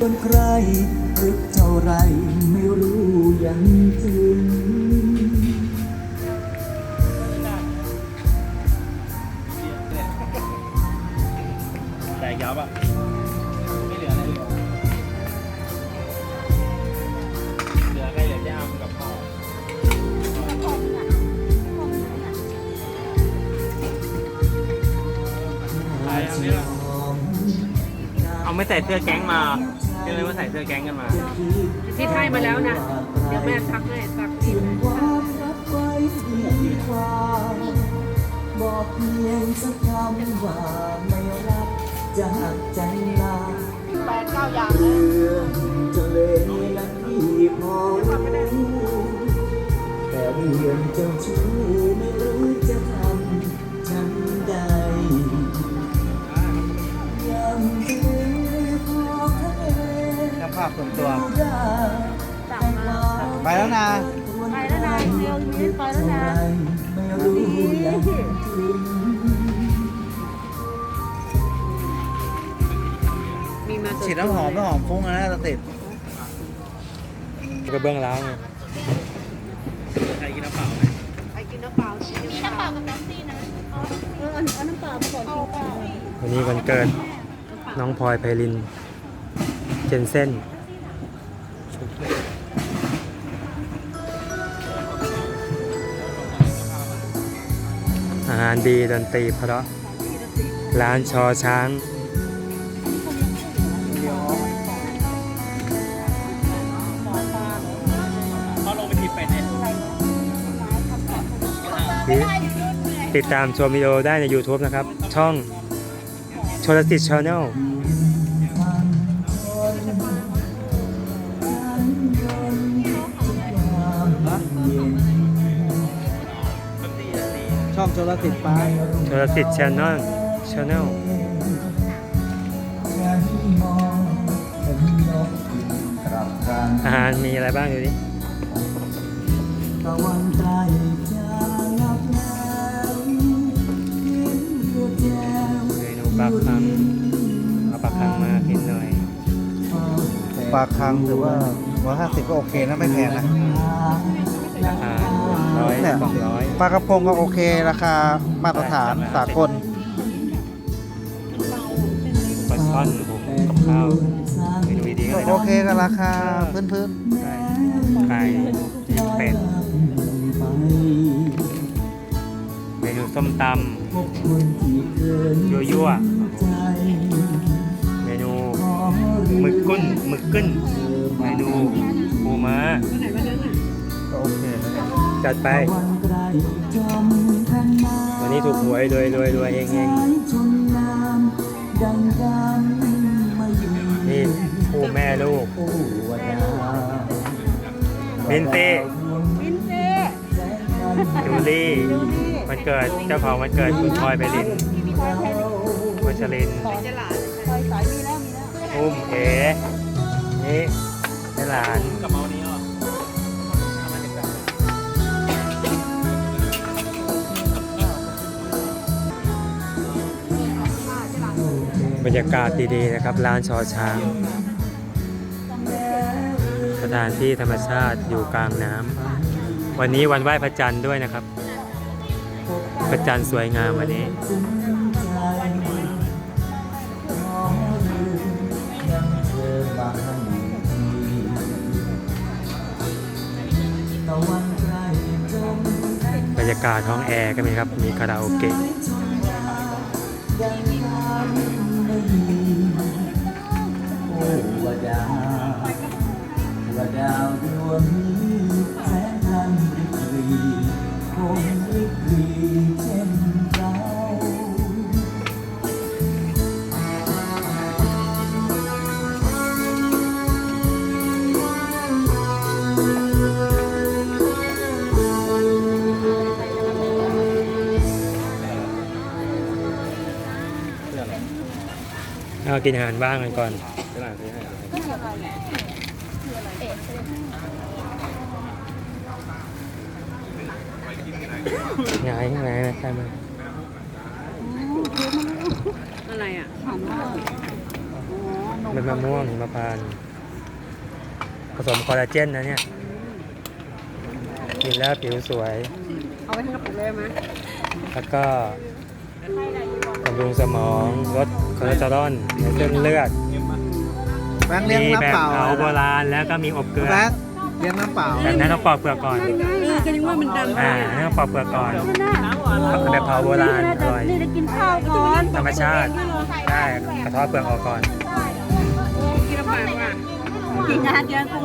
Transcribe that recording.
บนใครรึกเท่าไรไม่รู้ยังถึงแตกยับอะไม่เหลืออะไรเลยเหลือแค่เหลือย่ามกับพ่อตายยังเนี่ยเอาไม่ใส่เสื้อแก๊งมา เชื่อเลยว่าใส่เสื้อแก๊งกันมา ที่ให้มาแล้วนะ เดี๋ยวแม่ซักให้ซักที่ความรักไว้ดีกว่าบอกเพียงสักคำว่าไม่รักจากใจลาแปดเก้าอย่างเรื่องจะเลยนั้นพี่พอรู้แต่เรื่องเจ้าชู้ไม่ ภาพส่วนตัวสั่งมาไปแล้วนะ ไปแล้วนะเดียวนี้ไปแล้วนะไม่รู้ยังถึงมีมาฉีดน้ำหอมน้ำหอมฟุ้งนะตะติดกระเบื้องล้างใครกินน้ำเปล่าไหมไปกินน้ำเปล่ามีน้ำเปล่ากับน้ำซีนะเออเอาน้ำเปล่ามาก่อนกินเปล่าวันนี้วันเกิดน้องพลอยไพลิน เจนเซนอาหารดีดนตรีเพราะ ร้านชอช้างติดตามชมวิดีโอได้ใน YouTube นะครับ ช่องชลสิทธิ์ชาแนล ช่องโจรสิทธิ์ป้ายชลสิทธิ์ชาแนลชาแนลฉันมองเห็นนกบินกลับกันอาหารมีอะไรบ้างดูดิตะวันใกล้จะลับแล้วเห็นเรือแก้วเมนูปลาคังเอาปลาคังมากินหน่อย ปลาคังถือว่าร้อยห้าสิบก็โอเคนะไม่แพงนะราคา ร้อยเนี่ยสองร้อยปลากระพงก็โอเคราคามาตรฐานสากลปลาช่อนหุงกับข้าวเมนูดีๆก็เลยโอเคกับราคาพื้นไก่เป็ดเมนูส้มตำยั่วๆเมนูหมึกกุ้นหมึกกุ้นเมนูปูม้าๆก็โอเคนะเนี่ย จัดไป วันนี้ถูกหวยรวยรวยรวยเองเองนี่คู่แม่ลูกมินซี่มินเซ่จูลี่วันเกิดเจ้าของวันเกิดคุณพลอยไปลินวัชรินทร์จะหลานไปสายมีแล้วมีแล้วอุ้มเอ๋นี่เจ้าหลานกับเมานี้ บรรยากาศดีๆนะครับร้านชอช้าง สถานที่ธรรมชาติอยู่กลางน้ำวันนี้วันไหว้พระจันทร์ด้วยนะครับ พระจันทร์สวยงามวันนี้บรรยากาศห้องแอร์ก็มีครับ มีคาราโอเกะ โอ้ว่าดาวว่าดาวดวงนี้ เอากินอาหารว่างกันก่อนเจ้าหลานซื้ให้ไงไงนะใช่ไหมอะไรอะหอมมากอ๋อนเป็นมะม่วงหิมพานต์ผสมคอลลาเจนนะเนี่ยกินแล้วผิวสวย เอาไปทั้งกระปุกเลยไหมแล้วก็ บำรุงสมองลดคอเลสเตอรอลในเส้นเลือด แบงค์เลี้ยงมีแบบน้ำเปล่าเผาโบราณแล้วก็มีอบเกลือแบงค์เลี้ยงน้ำเปล่าแบบนั้นต้องปอกเปลือกก่อน เออก็นึกว่ามันดำอ่านี่ต้องปอกเปลือกก่อนแบบเผาโบราณอร่อย นี่จะกินข้าวก่อนธรรมชาติ ได้กระเทาะเปลือกออกก่อน กินลำบากว่ะกินอาหารเยอะกู